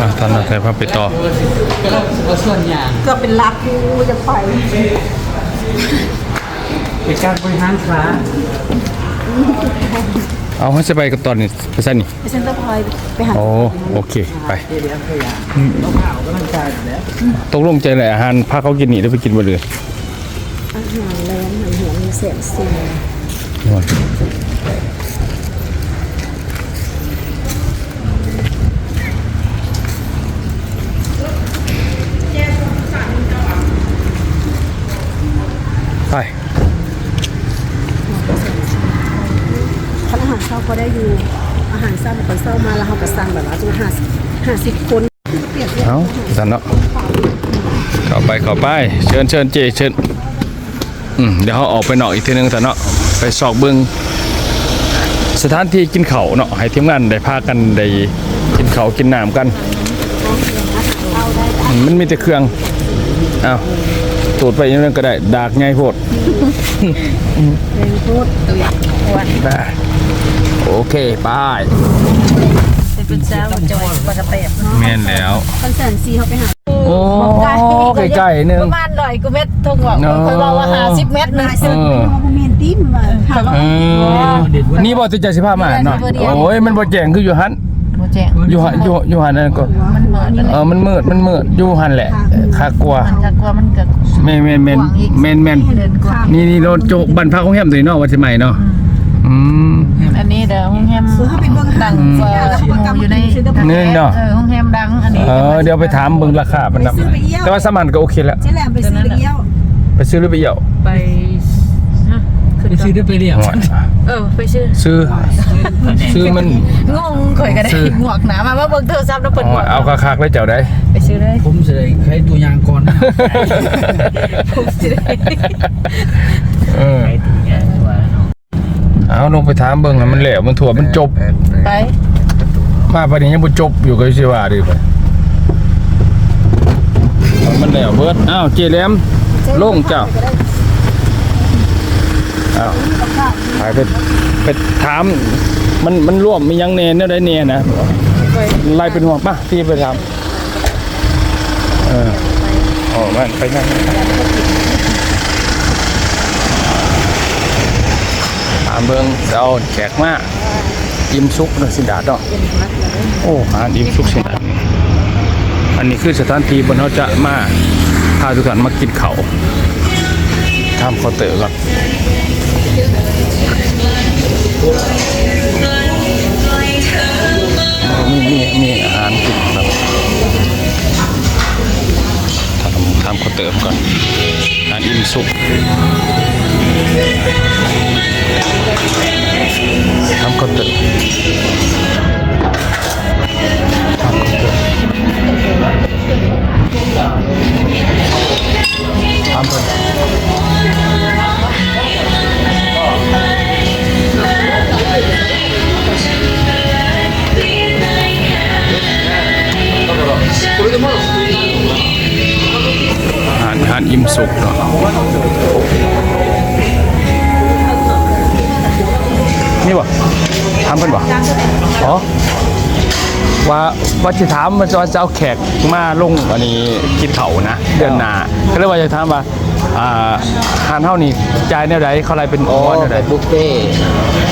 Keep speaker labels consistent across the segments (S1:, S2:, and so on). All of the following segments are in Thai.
S1: อะท่านนักไทยพาไปต่อ
S2: ก็ส่วนอย่าง
S3: ก็เป็นรักกูจะไป
S2: เป็นการบริหารค้า
S1: เอาให้สบายกับตอนนี้ไปซะนี่
S3: ไปเซ็นเตอร์พอยต์ไปหา
S1: โอ้โอเค ไป
S2: เดี๋ยวขยะต้องเผาก็มันกลายแล้ว
S1: ตกลงใจเลยอาหารพาเขากินนี่ได้ไปกินบ่เลย
S3: อาหารแรงอาหารหัวมีเสียงซี
S1: ไป
S3: ถ้าอาหารเช้าก็ได้อยู่ อาหารเช้าแบบเช้ามาแล้วเขาก็สั่งแบบว่าจุห้าห้าสิบคนเปรียบเทียบ
S1: เอาสันเนาะเข้าไปเข้าไป เชิญเชิญเจเชิญอืมเดี๋ยวเขาออกไปนอกอีกทีนึงสันเนาะไปสอกเบิงสถานที่กินเขาวเนาะให้ทีมงานได้พากันได้กินเขาวกินน้ำกันอืมมันมีแต่เครื่องอ้าวตูดไปอยังนั้นก็ได้ดากไงโพด
S3: แรงพูดตัวอย่างอ้วน
S1: ได้โอเคไป
S3: เป็นเจ้าจอยปกติเนาะ
S1: แม่นแล้ว
S3: คอนเสิร์ตซีเขาไปหา
S1: โอ้ใกล้ๆหนึง
S4: ประมาณร้อยกูเม็ดทงบอก
S1: เนอะ
S4: เคยบอกว่าหาสิบเม็ดหนึง
S3: เซ็นเป็นโมเมนติมมาหาเรา
S1: เออนี่บ่ติดใจสิพามาเนาะโอ้ยมันบ่แจ้งคืออยู่หัน
S4: โมแจ้ง
S1: อยู่หันอยู่อยู่หันนั่นก็
S4: มันเหมือน
S1: เออมันมืดมันมืดอยู่หันแหละคากลัว
S4: มันจะกลัวมันเกิด
S1: แม่นแม่นแม่นแม่นแม่น
S4: เดินกว่า
S1: นี่นี่รถโจกบ้านพักของแฮมตัวนี้เนาะว่าสิใหม่เนาะอืม
S4: อันนี้เดี๋ยวห้องแฮม
S3: คือเขาไปเบิ่ง
S4: ดังเฟอร์อยู่ใน
S1: นี่เนาะ
S4: เออห้องแฮมดังอันนี้
S1: เออเดี๋ยวไปถามเบิ่งราคามันนำแต่ว่าสมันก็โอเคแล้ว
S3: เจ๊แหลมไปซื้อเลี้ยว
S1: ไปซื้อหรือไปเหี่ยว
S4: ไปฮะ
S2: ไปซื้อได้ไปเรียก
S1: หวย
S4: เออไปชื่อ
S1: ซื้อซื้อมัน
S4: งงข่อยก็ได้
S1: ซื้อ
S4: หมวกหนามาว่าเบิ่งโทรศัพท์แล้วเปิดหมวก
S1: เอาคักๆเลยเจ้าได้
S4: ไปซื้อเลย
S2: ผมจะได้ใช้ตัวอย่างก่อนนะ
S4: ผมสิได้
S1: เออ เอาลงไปถามเบิ่งให้มันแล้วมันถั่วมันจบ
S4: ไป
S1: มาปานนี้ยังบ่จบอยู่ก็สิว่าดิไปมันแล้วเบิดอ้าวเจแหลมลงเจ้าอ้าวไปไปไปถาม มันมันร่วมมียังแน่แนวใดแน่นะไล่เป็นห่วงป่ะพี่ไปถามเอออ๋อมันไปนั่งามเบิ่งเอาแขกมาอิ่มสุกเนาะสิดาดเนาะโอ้อาหารอิ่มสุกสิดาดอันนี้คือสถานที่บนเขาจะมาพาทุกท่านมากินเขาวทำข้าวเต๋อก่อนมีมีมีอาหารกินครับทำทำข้าวเต๋อก่อนอาหารอิ่มสุก ทำข้าวเต๋อทำข้าวเต๋อทำก่อนอาหารอาหารอิ่มสุกเนาะนี่วะ ทำเป็นวะอ๋อว่าว่าจะถามมันจะจะเอาแขกมาลงอันนี้กินเขานะเดือนหน้าก็เลยว่าจะถามว่าอ่าทานเท่านี้จ่ายแนวใดเขาอะไรเป็น
S5: โอ้
S1: ก้อนแนวใด
S5: เป็นบุฟเฟ่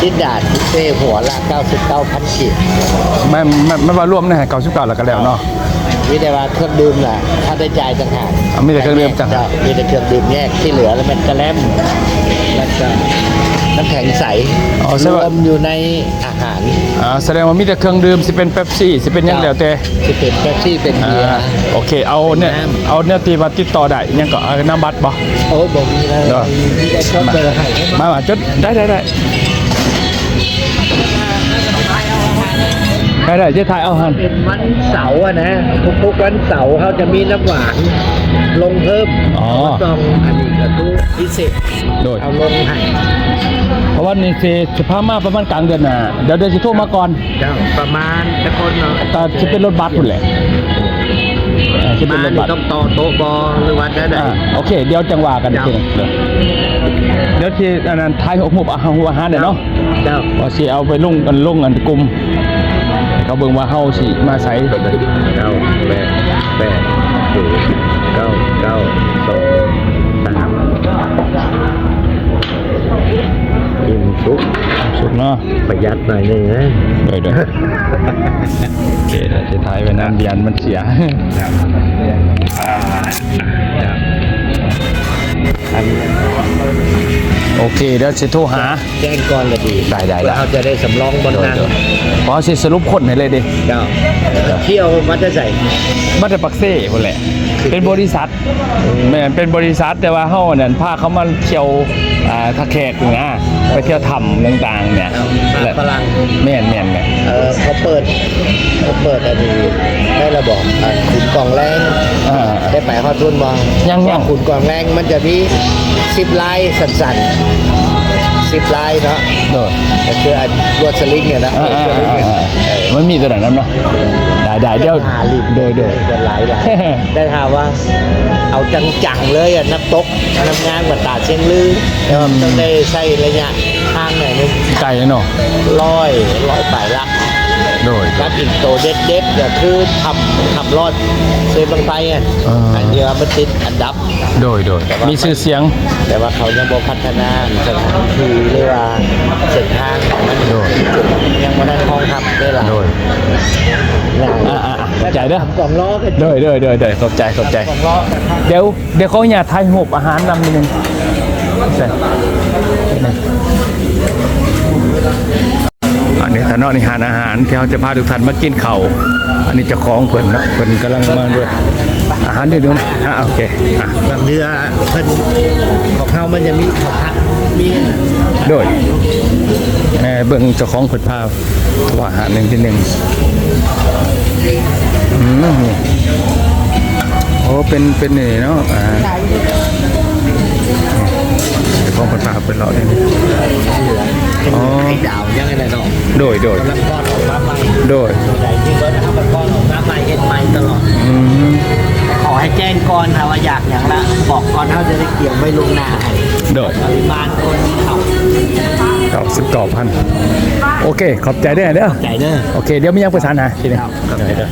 S5: ชิ้นดาดบุฟเฟ่หัวละ99พันกีบ
S1: ไม่ไม่ไม่ว่าร่วมนะฮะเก้าสิบเก้าแล้วก็แล้วเนาะ
S5: มีแต่ว่าเครื่องดื่มล่ะถ้าได้จ่ายต่างหาก
S1: อะมีแต่เครื่องดื่มต่างหาก
S5: มีแต่เครื่องดื่มแยกที่เหลือแล้วมันกระแลม แล้วก็น้ำแข็งใส
S1: อ๋อ
S5: ร
S1: ใช่ว่าว
S5: มอยู่ในอาหาร
S1: อ่าแสดงว่ามีแต่เครื่องดื่มสิเป็นเป๊ปซี่สิเป็นหยังแล้วแต่
S5: ที่เป็นเป๊ปซี่เป็น
S1: อ่า
S5: เบียร์
S1: โอเคเอาเนี่ย
S5: น้ำ
S1: เอาเนี่ยตีมาติดต่อได้ยังก็เอาน้ำบัตรบ่
S5: โอ้บอกมีแล้ว
S1: เดี๋ยว
S5: ที่ได้ชอบเจอให้
S1: มามาจดได้ได้ได้ ได้ได้เจะถ่ายเอาหัน
S5: เป็นวันเสาร์อะนะทุกๆวันเสาร์เขาจะมีน้ำหวานลงเพิ่ม
S1: อ๋อ
S5: ซองอันนี้ก็คือพิเศษ
S1: โดย
S5: เอาลงให้
S1: เพราะว่านี่สิสิพามาประมาณกลางเดือนน่ะเดี๋ยวเดือนสิโทรมาก่อน
S5: เจ้าประมาณตะคนเนาะ
S1: แต่จะเป็นรถบัสพุ่นแหละอ่าจะเป็น
S5: มาร
S1: ถ
S5: นี่
S1: บัส
S5: ต้องต่อโต๊ะบอหรือวันได้ไหน
S1: อ่าโอเค เดี๋ยวจังหวะกันทีนึงเดี๋ยวเดี๋ยวที่อันนั้นทายหัวหมูอาหารหัวอาหารเดี๋ยวเนาะ
S5: เจ้า
S1: ว่าสิเอาไปลงกันลงกันกลุ่ม เขาเบิ่งว่าเฮาสิมาใช้
S5: เก้าแปดแปดศูนย์เก้าเก้าสองสามอิ่มชุก
S1: สุดเนาะ
S5: ประหยัดหน่อยนึงนะ
S1: เดี๋ยวเดี๋ยวโอเคเดี๋ยวจะถ่ายไว้น้ำเดียนมันเสีย โอเคเดี๋ยวจะโทรหา
S5: แจ้งก่อนก็ดี
S1: ได้ได้ได้
S5: เพื่อเขาจะได้สำรองบนนั่ง
S1: ขอสิสรุปคนให้เลยดิ
S5: เจ้าเที่ยวมันจะใส่
S1: บัตรปักเซ่คนแหละ เป็นบริษัทแม่นเป็นบริษัทแต่ว่าเฮาเนี่ยพาเขามาเที่ยวอ่าทะแขกนี่นะไปเที่ยวถ้ำต่างๆเนี่ย
S5: เอาพลัง
S1: แม่นแม่นแม่น
S5: เออเขาเปิดเขาเปิดอันนี้ได้ระบอกอะขุนกล่องแรง
S1: อ่า
S5: ได้ไปฮอดรุ่นบอง
S1: ยังยัง
S5: ขุนกล่องแรงมันจะมีสิบลายสั่นๆสิบลายเนาะ
S1: โดด
S5: ก็คืออันรวดสลิงเนี่ยนะ
S1: อ่าร
S5: วดสลิง
S1: อ่า
S5: เนี่ย
S1: อ่า
S5: เออ
S1: มันมีตัวไหนนั้นเนาะได้ได้เดี๋ยว
S5: หาลิบ
S1: โดยโดย
S5: กันหลายหลาย ได้ถามว่า เอาจังๆเลยอะนักตกทำงานกับตาเชียงลือแต่ว่าต้องได้ใช้ระยะทางหน่อยนึง
S1: ไก่เนาะ
S5: ร้อยร้อยปลายลัก
S1: โดย
S5: รับอีกโตเด็ดๆก็คือทำทำรอดเซฟบางไฟอะ
S1: อ่า
S5: อันเดียวมันติดอันดับ
S1: โดยโดยมีชื่อเสียง
S5: แต่ว่าเขายังบ่พัฒนาสถานที่หรือว่าเส้นทางมัน
S1: โดย
S5: ยังไม่ได้ห้องทำได้หลาย
S1: โดย
S5: หลาย
S1: อ่าอ่าอ่าเข้าใจเด้อ
S5: ทำกล่องล้อกัน
S1: โดยโดยโดยโดยขอบใจขอบใจ
S5: กล่องล้อกันครับ
S1: เดี๋ยวเดี๋ยวเขาอยากทายหบอาหารนำนิดนึงใช่ อันนี้ทานอนี่หารอาหารที่เขาจะพาทุกท่านมากินเข่าวอันนี้เจะของเพิ่นเนาะเพิ่นกำลังมาด้วยอาหารเดี๋ยวดูนะอะโอเคอะ
S5: บางเรือเพิ่นของเขามันจะมีเขาพักมี
S1: โดยแม่เบิ่งเจ้าของเพิ่นพาว่าอาหารหนึ่งที่หนึ่งอืมนี่โอ้เป็นเป็นนี่เนาะอ่าเจ้าของเพิ่นพาเพิ่นเลาะนี่ อ๋อ
S5: ไข่ดาวยังไงนะเนาะ
S1: โดยโดย
S5: กำลังก้อนออกมาใหม่
S1: โดย
S5: ตัวใหญ่ที่เบิร์ดนะครับมันก้อนออกมาใหม่เห็นใหม่ตลอด
S1: อืม
S5: ขอให้แจ้งก่อนค่ะว่าอยากอย่างละ บอกก่อนเขาจะได้เกี่ยวไว้ลวงหน้าให้
S1: โดย
S5: ปริมาณคนเขา
S1: เก้าสิบเก้าพันโอเค ขอบใจด้วยเด้อ
S5: ใจเด้อ
S1: โอเค เดี๋ยวไม่ยังประสานหาทีนึง
S5: ครับ
S1: เดี๋ยวเดี๋ยว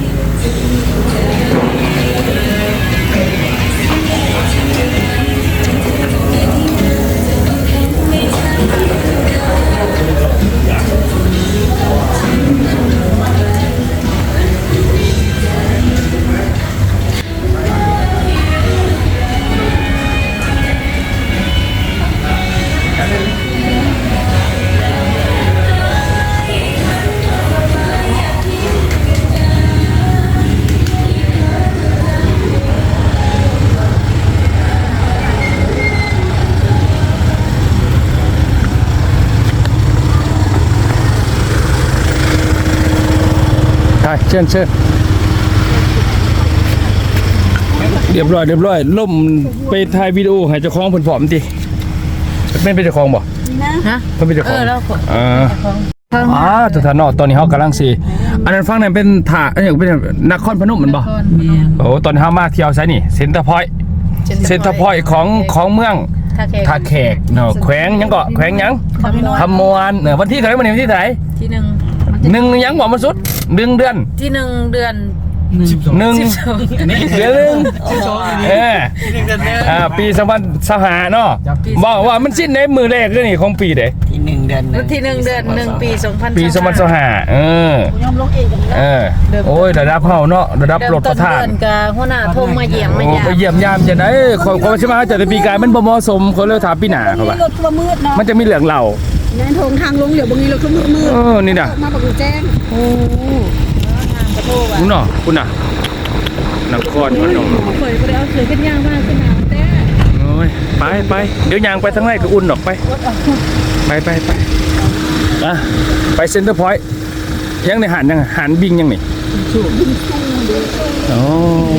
S1: เชิญเชิญเรียบร้อยเรียบร้อยล่มไปถ่ายวิดีโอให้เจ้าของเพิ่นผอมติเป็นเป็นเจ้าของบ่
S4: ฮะ
S1: เพิ่นเป็นเจ้า
S4: เอ
S1: ของ
S4: อแล้ว
S1: อ่า
S4: เพิ่ง
S1: อ่าสถานอตอนนี้เขากำลังสิอันนั้นฟังนั้นเป็นถาอันนี้เป็นนครพนมแมันบ่
S4: แม่
S1: โอ้ตอนนี้เขามาเที่ยวไซนี่เซ็นเตอร์พอยต์เซ็นเตอร์พอยต์ของของเมือง
S4: ท่าแขก
S1: ท่าแขกเนาะแขวงหยังเกาะแขวงหยัง
S4: คำนวณ
S1: คำมวนเนาะวันที่เท่าไหร่วันนี้วันที่เท่าไหร่
S4: ที่หนึ่ง
S1: หนึ่งหยังบอกมาสุดหนึ่งเดือน
S4: ที่หนึ่งเดือน
S1: หนึ่ง
S4: สิบสอง
S1: เดือนหนึ่งเอออ่าปีสองพันสหาเนาะบอกว่ามันสิ้นในมือแรกเลยนี่ของปีเด้
S5: ที่หนึ่งเดือนหนึ่ง
S4: ที่หนึ่งเดือนหนึ่งปีสองพัน
S1: ปีสองพันสหาเออย
S3: อมลงเองกันแล้ว
S1: เออโอ้ยระดับเฮาเนาะระดับรถประทาน
S4: เดือนกับหัวหน้าโทรมาเยี่ยมมา
S1: โอ้
S4: ยาม
S1: ไปเยี่ยมยามจะได้ขอขอใช่ไหมแต่ปีกายมันบ่เหมาะสมเขาเลยถามปีหน้าเขาว่า
S3: รถตัวมืดเนาะ
S1: มันจะมีเหลืองเหล่า
S3: แน่นทงทางลงเดี๋ยวบางทีรถตัวมืดมืด
S1: เออนี่น่ะ
S3: มาบอกแจ้ง
S1: คุณเนาะคุณน่ะนครพนม
S3: เคยก็ได้เอาเคยขึ้นยางมากขึ้นมาแต่
S1: โอ้ยไปไปเดี๋ยวยางไปทั้งไรก็อุ่นออกไป ไปไปไปนะไปเซ็นเตอร์พอยต์ยังในหันยังหันบิงยังนี่โอ้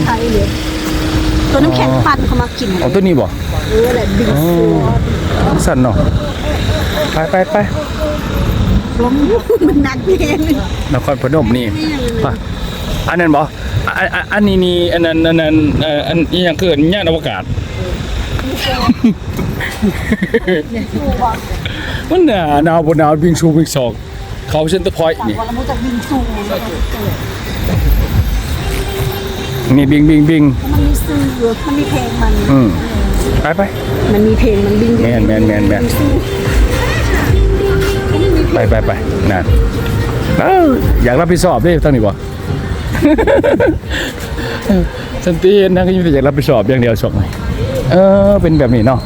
S3: ไทยเลยตัวน้ำแข็งปั่นเขามากิน
S1: เอาตัวนี้บ่
S3: เออแหละบิง
S1: อ๋
S3: ซัว
S1: อสั่นเนาะ ไปไปไป
S3: ล้มมันหนักแน่เลย
S1: นครพนมนี่ป่ะอันนั้นบ่อันอันอันนี้นี่อันนั้นอันนั้นเอ่ออันนี้ยังเกิดย่านอวกาศมันหนาวหนาวบนหนาววิ่งชูวิ่งศอกเขาเซ็นเตอร์พอยต์นี่
S3: ว่าเรารู้จักบิงซูแล้วก็เกิด
S1: นี่บิงบิงบิง
S3: มันมีซื้อมันมีเพลงมัน
S1: อืมไปไป
S3: มันมีเพลงมันบิง
S1: แมนแมนแมนแมน ไปไปไปนั่นเอ้าอยากรับผิดชอบดิตั้งนี่บ่สันตินั่นก็อยังแต่อยากรับผิดชอบอย่างเดียวชอบไหมเออเป็นแบบนี้เนาะ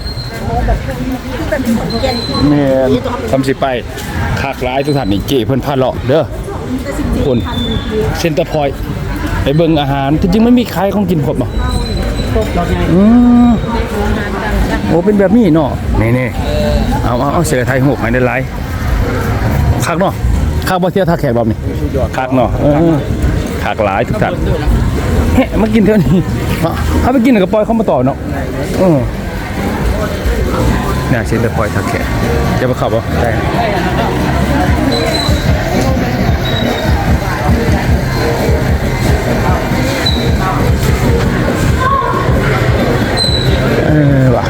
S1: แม่นทำสิไปคากร้ายทุกท่านนี่เจเพิ่นพาเลาะเด้อคุณเซ็นเตอร์พอยต์ไปเบิ่งอาหารที่จริงมันมีขายของกินครบบ่อืมโอ้เป็นแบบนี้เนาะนี่ๆเอาเอาเอาเสือไทยหกให้ได้หลาย คักเนาะคักบ่เที่ยวท่าแขกรอบนี้คักเนาะเออคักหลายทุกท่านเฮ้มากินเท่านี้เอาเขาไปกินแล้วก็ปล่อยเขามาต่อเนาะเออเนี่ยเช่นแต่ปล่อยท่าแขกจะไปขับบ่ได้เออว่ะ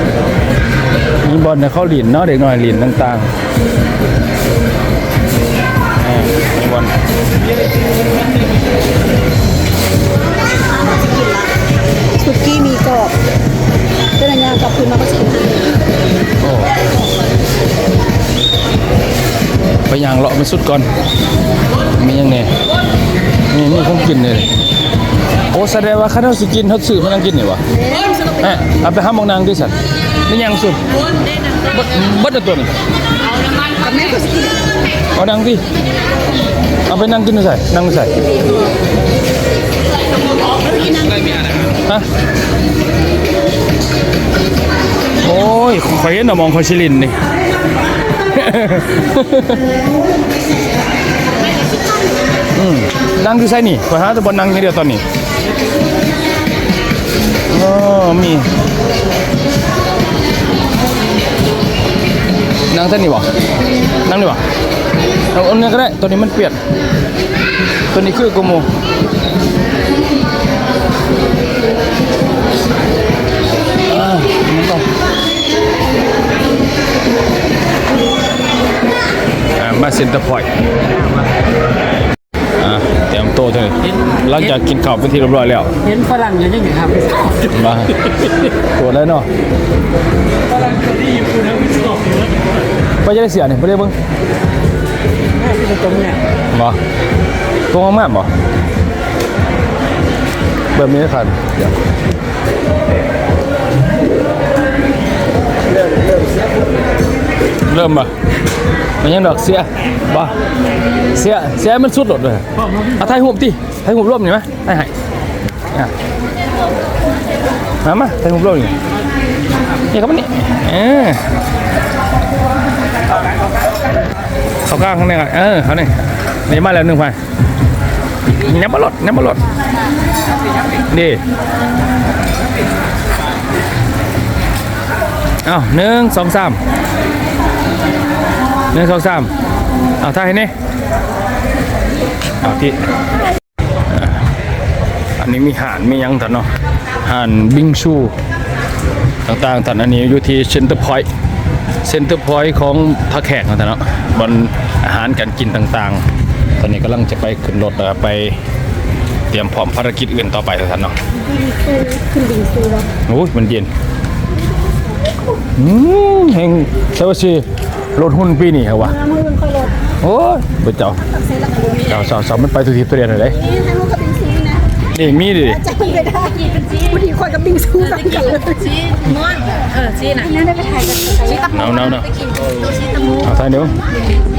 S1: มีบอลในเข้าหลินเนาะเด็กน้อยหลินต่างๆ มีบอล
S3: สุกี้มีกรอบเป็นอะไรกับคืนมาก็ชิม
S1: โอ้ไปย่างเลาะไปสุดก่อน มียังไงมีมีของกินเลยโอ้แสดงว่าข้าเท่าสิกินเขาซื้อมานั่งกินนี่วะเอ๊ะเอาไปห้ามมองนางด้วยสัตว์นี่ยังสุด บัดบดตัวนี่เอานั่งดิเอาไปนั่งกินด้วยใส่นั่งด้วยใส่ฮะโอ้ยขอยเห็นมองคอยชิลินนี่นั่งอยู่ใส่นี่ขอหาแต่บนนั่งอย่เดียวตอนนี้อ๋อมี นั่งเส้นนี่บ่นั่งนี่บ่เอาอันนี้ก็ได้ตัวนี้มันเปลี่ยนตัวนี้คือกโมอ่ามันต้องอ่ามาเซ็นเตอร์พอยต์อะเตรียมโต๊ะเลยหลังจากกินข้าวเป็นที่เรียบร้อยแล้ว
S2: เห็นฝรั่งอยู่ยังไงครับ
S1: มาปวดแล้วเนาะ
S2: ฝรั่งตัวนี้อยู่นะ ไม่ชอบ
S1: ไปจะได้เสียเนี่ยไปได้เบิ้ง
S2: แม่ที่ตรงเนี่ย
S1: บ่ตัวมากๆบ่แบบนี้ครับเดี๋ยวเริ่มบ่มันยังดอกเสียบ่เสียเสียมันสุดหลดเลยเอาไทยหุบติไทยหุบร่วมนี่ไหมไทยให้อะมามาไทยหุบร่วมนี่นี่ครับมันนี่เออ เขาก้างข้างในก่อนเออเขาเนี่ยนี่มาแล้วหนึ่งพันน้ำบอลลดน้ำบอลลดดีเอาหนึ่งสองสามหนึ่งสองสามเอาท่าให้นี่เอาที่อันนี้มีห่านมียังแต่เนาะห่านบิงชูต่างๆแต่อันนี้อยู่ที่เซ็นเตอร์พอยต์ เซ็นเตอร์พอยต์ของท่าแขกนะท่านเนาะบนอาหารการกินต่างๆ ตอนนี้กำลังจะไปขึ้นรถไปเตรียมพร้อมภารกิจอื่นต่อไปท่านเนาะ
S3: ขึ้นบิงซูแล้ว
S1: โอ้ยมันเย็นอืมแห่งเซวซีรถหุ่นปีนี้เหรอวะโอ้ยเบิดเจ้าเจ้าสาวสาวมันไปทุกทีตัวเดียวเลยเด้
S3: นี่ให้ลูกกับบิงซูนะ
S1: นี่มีดิ
S3: จะไม่ได้พอดีคนกับบิงซูสั่งกันเลย
S4: ชี้ม้วนเออชี้น่ะ
S3: นั่นได้ไปถ่ายกัน
S4: ชี้ตะ
S1: หนาวหนาวหนาว
S4: ไปกินตัวชี้ตะมู
S1: เอาท่านเดี๋ยว
S3: เ